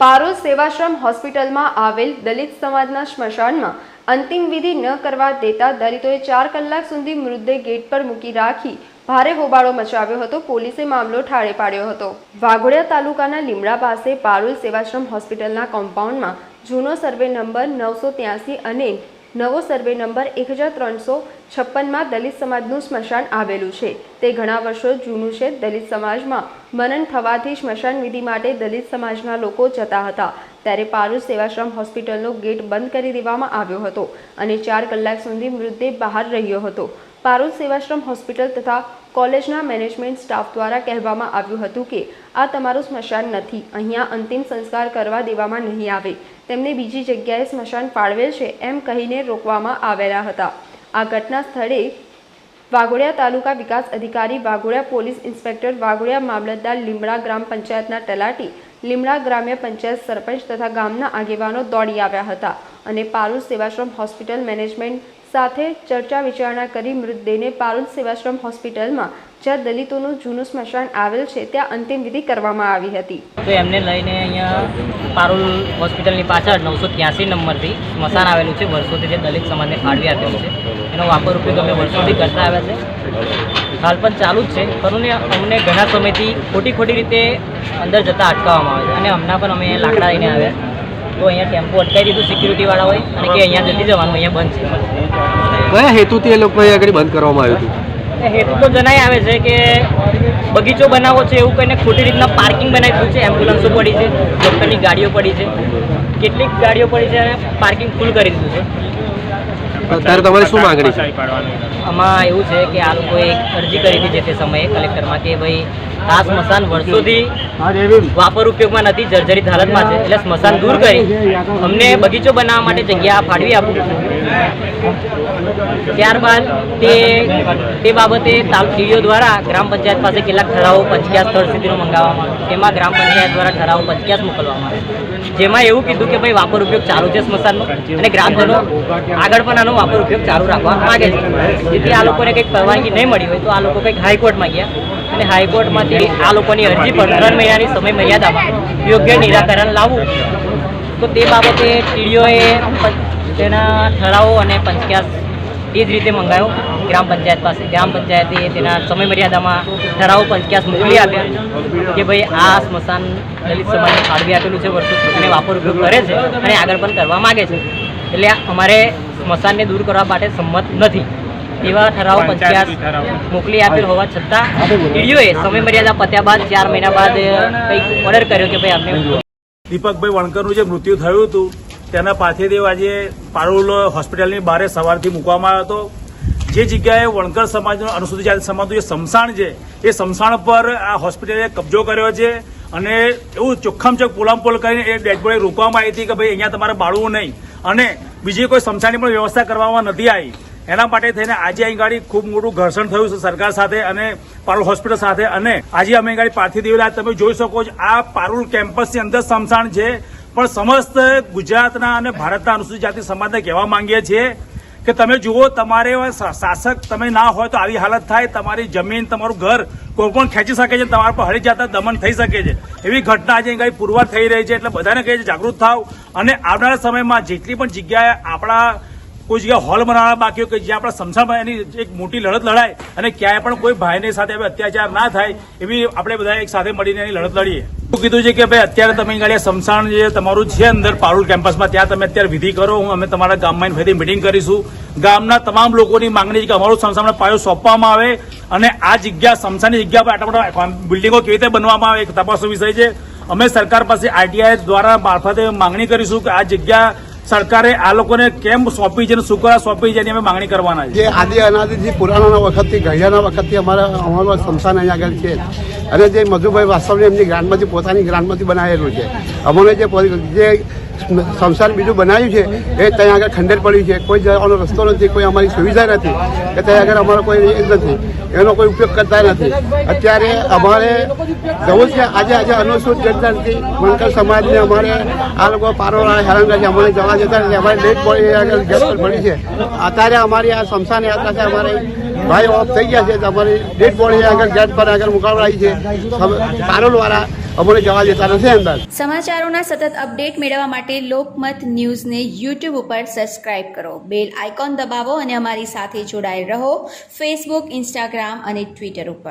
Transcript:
પારોલ સેવાશ્રમ હોસ્પિટલમાં આવેલ દલિત સમાજના સ્મશાનમાં અંતિમ વિધિ ન કરવા દેતા દલિતોએ ચાર કલાક સુધી મૃતદેહ ગેટ પર મૂકી રાખી ભારે હોબાળો મચાવ્યો હતો. પોલીસે મામલો ઠારે પાડ્યો હતો. વાઘોડિયા તાલુકાના લીમડા પાસે પારુલ સેવાશ્રમ હોસ્પિટલના કોમ્પાઉન્ડમાં જૂનો સર્વે નંબર નવસો ત્યાસી અને નવો સર્વે નંબર એક હજાર ત્રણસો છપ્પનમાં દલિત સમાજનું સ્મશાન આવેલું છે. તે ઘણા વર્ષો જૂનું છે. દલિત સમાજમાં મનન થવાથી સ્મશાન વિધિ માટે દલિત સમાજના લોકો જતા હતા. ત્યારે પારુલ સેવાશ્રમ હોસ્પિટલનો ગેટ બંધ કરી દેવામાં આવ્યો હતો અને ચાર કલાક સુધી મૃતદેહ બહાર રહ્યો હતો. પારૂલ સેવાશ્રમ હોસ્પિટલ તથા કોલેજના મેનેજમેન્ટ સ્ટાફ દ્વારા કહેવામાં આવ્યું હતું કે, આ તમારું સ્મશાન નથી. અહીંયા અંતિમ સંસ્કાર કરવા દેવામાં નહીં આવે. તેમને બીજી જગ્યાએ સ્મશાન ફાળવેલ છે એમ કહીને રોકવામાં આવેલા હતા. આ ઘટના સ્થળે વાઘોડિયા તાલુકા વિકાસ અધિકારી, વાઘોડિયા પોલીસ ઇન્સ્પેક્ટર, વાઘોડિયા મામલતદાર લીમડા ગ્રામ પંચાયતના તલાટી, લીમડા ગ્રામ્ય પંચાયત સરપંચ તથા ગામના આગેવાનો દોડી આવ્યા હતા અને પારૂલ સેવાશ્રમ હોસ્પિટલ મેનેજમેન્ટ સાથે ચર્ચા વિચારણા કરી મૃતદેહને પારૂલ સેવાશ્રમ હોસ્પિટલમાં જ્યાં દલિતોનું જૂનું સ્મશાન આવેલ છે ત્યાં અંતિમ વિધિ કરવામાં આવી હતી. તો એમને લઈને અહીંયા પારુલ હોસ્પિટલની પાછળ નવસો ત્યાસી નંબરથી સ્મશાન આવેલું છે વર્ષોથી જે દલિત સમાજને ફાળવી આપેલું છે. એનો વાપર ઉપયોગ અમે વર્ષોથી કરતા આવ્યા છે. હાલ પણ ચાલુ જ છે પરંતુ અમને ઘણા સમયથી ખોટી ખોટી રીતે અંદર જતા અટકાવવામાં આવે છે. અને હમણાં પણ અમે લાકડા લઈને આવ્યા. તો અહીંયા ટેમ્પો અટકાવી દીધું સિક્યુરિટીવાળા હોય અને કે અહીંયા જતી જવાનું અહીંયા બંધ છે. કયા હેતુથી એ લોકોએ આગળ બંધ કરવામાં આવ્યું હતું? હેતુ તો જણાઈ આવે છે કે બગીચો બનાવવો છે એવું કહીને ખોટી રીતના પાર્કિંગ બનાવી દીધું છે એમ્બ્યુલન્સો પડી છે ડૉક્ટરની ગાડીઓ પડી છે. કેટલીક ગાડીઓ પડી છે અને પાર્કિંગ ફૂલ કરી દીધું છે. અત્યારે તમારી શું માંગણી છે? આમાં એવું છે કે આ લોકોએ અરજી કરી હતી જે તે સમયે કલેક્ટરમાં કે ભાઈ આ સ્મશાન વર્ષોથી વાપર ઉપયોગમાં નથી જર્જરિત હાલતમાં છે એટલે સ્મશાન દૂર કરી. અમને બગીચો બનાવવા માટે જગ્યા ફાળવી આપો. ત્યારબાદ તે તે બાબતે તાલુકીઓ દ્વારા ગ્રામ પંચાયત પાસે કેટલાક ઠરાવો પંચક્યાસ સ્થળ સુધીનો મંગાવવામાં આવ્યો. તેમાં ગ્રામ પંચાયત દ્વારા ઠરાવો પંચક્યાસ મોકલવામાં આવ્યો. જેમાં એવું કીધું કે ભાઈ વાપર ઉપયોગ ચાલુ છે સ્મશાનનો અને ગ્રામજનો આગળ પણ આનો વાપર ઉપયોગ ચાલુ રાખવા માગે છે. જેથી આ લોકોને કંઈક પરવાનગી નહીં મળી હોય તો આ લોકો કંઈક હાઈકોર્ટમાં ગયા અને હાઈકોર્ટમાંથી આ લોકોની અરજી પર ત્રણ મહિનાની સમય મર્યાદામાં યોગ્ય નિરાકરણ લાવવું. તો તે બાબતે ટીડીઓએ તેના ઠરાવો અને પંચક્યાસ એ જ રીતે મંગાયો ગ્રામ પંચાયત પાસે. ગ્રામ પંચાયતે તેના સમયમર્યાદામાં ઠરાવ ઠરાવો પંચક્યાસ મોકલી આપ્યા કે ભાઈ આ સ્મશાન દલિત સમાજને ફાળવી આપેલું છે વર્ષો અને વાપર ઉપયોગ કરે છે અને આગળ પણ કરવા માગે છે. એટલે અમારે સ્મશાનને દૂર કરવા માટે સંમત નથી. એવા ઠરાવો પંચાયત મોકલી આપેલ હોવા છતાં ઈડીઓએ સમયમર્યાદા પત્યા બાદ ચાર મહિના બાદ કંઈક ઓર્ડર કર્યો કે ભાઈ અમને દીપકભાઈ વણકરનું જે મૃત્યુ થયું હતું તેના પાર્થિવ આજે પારૂલ હોસ્પિટલની બહાર સવારથી મૂકવામાં આવ્યો હતો. જે જગ્યાએ વણકર સમાજનો અનુસૂચિત જાતિ સમાજનું જે સમસાણ છે, એ સમસાણ પર આ હોસ્પિટલે કબજો કર્યો છે અને એવું ચોખ્ખમ ચોખ્ખ પોલામપોલ કરીને એ ડેડબોડી રોકવામાં આવી હતી કે ભાઈ અહીંયા તમારે બાળવું નહીં. અને બીજી કોઈ સમસાણની પણ વ્યવસ્થા કરવામાં નથી આવી. એના માટે થઈને આજે અહીં ગાડી ખૂબ મોટું ઘર્ષણ થયું છે સરકાર સાથે અને પારુલ હોસ્પિટલ સાથે. અને આજે અમે ગાડી પાર્થિવ દેવીલા તમે જોઈ શકો છો આ પારુલ કેમ્પસની અંદર સમસાણ છે. પણ સમસ્ત ગુજરાતના અને ભારતના અનુસૂચિત જાતિ સમાજને કહેવા માંગીએ છીએ કે તમે જુઓ, તમારે શાસક તમે ના હોય તો આવી હાલત થાય, તમારી જમીન, તમારું ઘર કોઈ પણ ખેંચી શકે છે, તમારા પર હળી જતા દમન થઈ શકે છે. એવી ઘટના આજે કંઈ પુરવાર થઈ રહી છે, એટલે બધાને કહે છે, જાગૃત થાવ. અને આવનારા સમયમાં જેટલી પણ જગ્યાએ આપણા કોઈ જગ્યાએ હોલ બનાવવા બાકી કે જ્યાં આપણા સમસામાં એની એક મોટી લડત લડાય અને ક્યાંય પણ કોઈ ભાઈની સાથે અત્યાચાર ના થાય, એવી આપણે બધા એક સાથે મળીને એની લડત લડીએ. શું કીધું છે કે ભાઈ, અત્યારે તમે ગાડી સમસાણ જે તમારું છે અંદર પારુલ કેમ્પસમાં, ત્યાં તમે અત્યારે વિધિ કરો, હું અમે તમારા ગામમાં ફરીથી મિટિંગ કરીશું. ગામના તમામ લોકોની માંગણી છે કે અમારું સમસામનો પાયો સોંપવામાં આવે અને આ જગ્યા સમસાની જગ્યા પર આટલા બધા બિલ્ડિંગો કેવી રીતે બનવામાં આવે એક તપાસનો વિષય છે. અમે સરકાર પાસે આરટીઆઈ દ્વારા મારફતે માંગણી કરીશું કે આ જગ્યા સરકારે આ લોકોને કેમ સોંપી છે શું કરવા સોંપી છે એની અમે માંગણી કરવાના છે. જે આદિ અનાદિથી પુરાણાના વખતથી ઘડિયાના વખતથી અમારા અમારું સ્મશાન અહીંયા આગળ છે. અને જે મધુભાઈ વાસ્તવને એમની ગ્રાન્ટમાંથી પોતાની ગ્રાન્ટમાંથી બનાવેલું છે. અમને જે જે સ્મશાન બીજું બનાવ્યું છે, એ ત્યાં આગળ ખંડેર પડ્યું છે. કોઈ જવાનો રસ્તો નથી, કોઈ અમારી સુવિધા નથી. કે ત્યાં આગળ અમારો કોઈ એ નથી. એનો કોઈ ઉપયોગ કરતા નથી. અત્યારે અમારે જવું છે. આજે આજે અનુસૂચિત જનતાથી વણકર સમાજને અમારે આ લોકો પારો હેરાન કરે છે. અમારે જવા જતા અમારે લેટ પડી આગળ ગેસ પડી છે. અત્યારે અમારી આ સ્મશાન યાત્રા છે. અમારે ભાઈ, ઓફ થઈ ગયા છે. અમારી ડેડ બોડી આગળ ગેટ પર આગળ મુકાવડાવી છે. પારોલ વાળા અમને જવા દેતા નથી અંદર સમાચારોના સતત અપડેટ મેળવવા માટે લોકમત ન્યૂઝને યુટ્યુબ ઉપર સબસ્ક્રાઇબ કરો. બેલ આઇકોન દબાવો અને અમારી સાથે જોડાયેલ રહો. ફેસબુક ઇન્સ્ટાગ્રામ અને ટ્વિટર ઉપર.